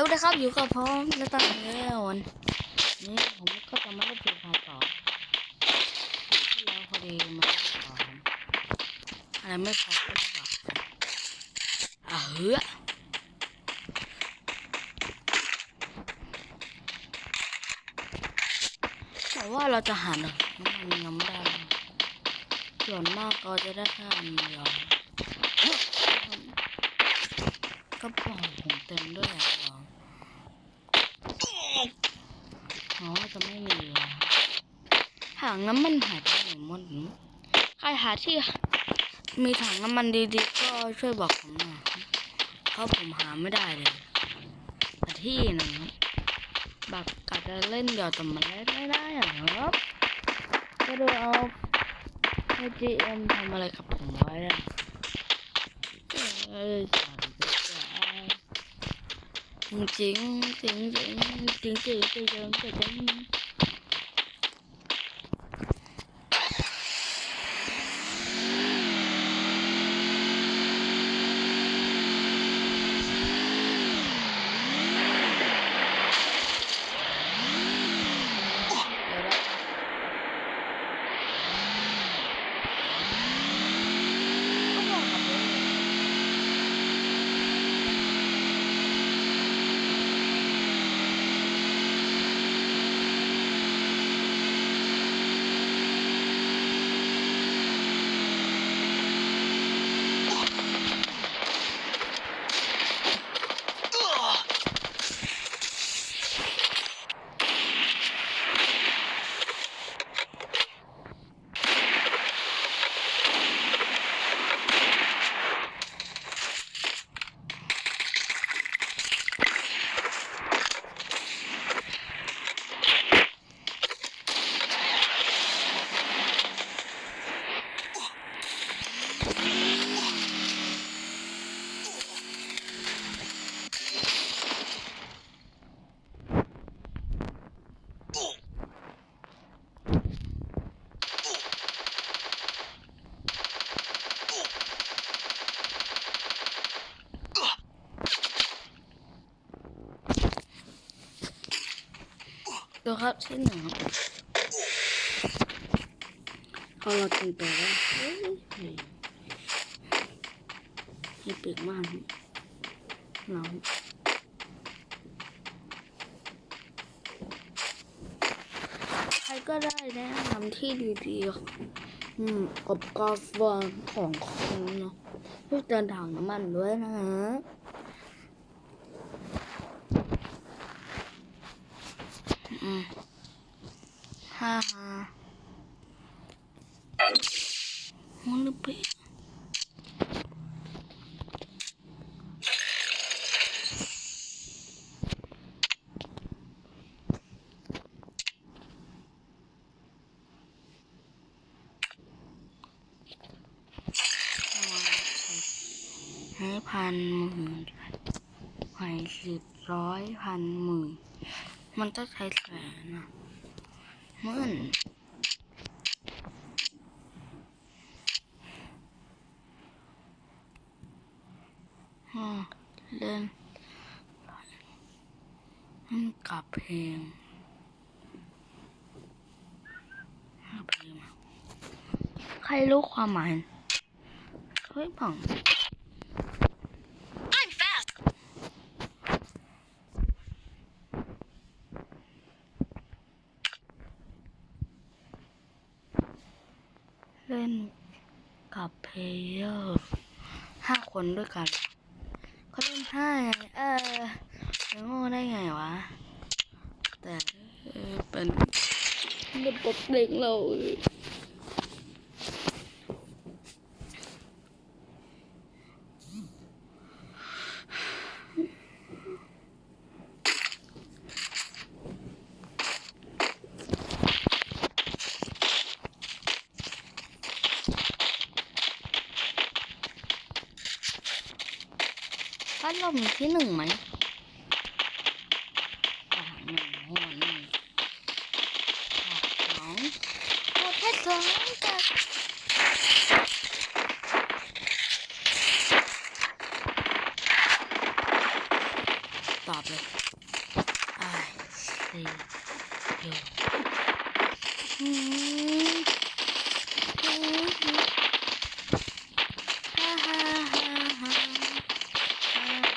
สวัสดีครับอยู่กับผมและตอนนี้วันนี้ผมก็จะมาเล่นฟรีไฟต่อที่แล้วพอดีมาเล่นต่ออะไรไม่พอก็ไม่ออะเฮ้ยแต่ว่าเราจะหาหน่อยน้ำมันยังไม่ได้เลยส่วนมากก็จะได้แค่อันเดียวก็บอกผมเต็มด้วยอะเหรอ อ๋อ จะไม่มีแล้วถังน้ำมันหายไปไหนหมดใครหาที่ มีถังน้ำมันดีๆ ก็ช่วยบอกผมหน่อยเพราะผมหาไม่ได้เลยที่หนึงแบบกะจะเล่นเดี่ยวแต่มันเล่นไม่ได้อะครับก็ดูเอาให้ GM ทำอะไรกับผมไว้อะ chuyển chuyển chuyển chuyển chiến từ giờ cho đến ดูครับที่หนึ่งครับพอเรากินไปแล้วให้เปียกมากเราใครก็ได้แนะนำที่ดีๆอืมกับกาแฟของคุณเนาะพวกเดินทางน้ำมันด้วยนะฮะ อืม ฮ่าฮ่ามันลึกไปให้พันหมื่นหอยสิบร้อยพันหมื่น มันต้องใช้แสนะมื่นเล่นเล่นกับเพลงกับเพลงใครรู้ความหมายช่วยบอก ล่นกับเพลเยอร์ห้าคนด้วยกันเขาเล่นห้าไงเออจะโง่ได้ไงวะ แต่เออเป็นระบบเด็กเรา พัดลมมีที่หนึ่งไหมหนึ่งหัวหนึ่งอ่าสองหัวแค่สองจ้ะตอบเลยไอ้สี่อยู่อืมอืมฮ่าฮ่าฮ่าฮ่าฮ่า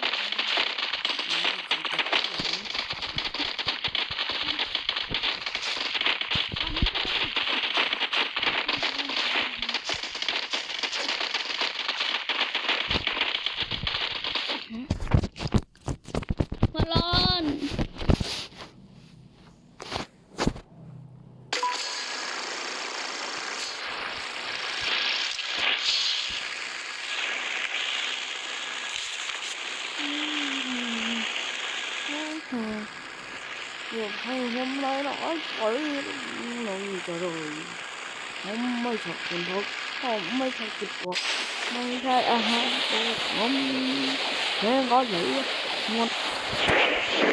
มาร้อน อยาก ให้ผมร้อยร้อยไปลงจะเลยผมไม่ชอบกินพกผมไม่ชอบกินพวกไม่ใช่อาหารตัวผมแค่ก็เหลือหมด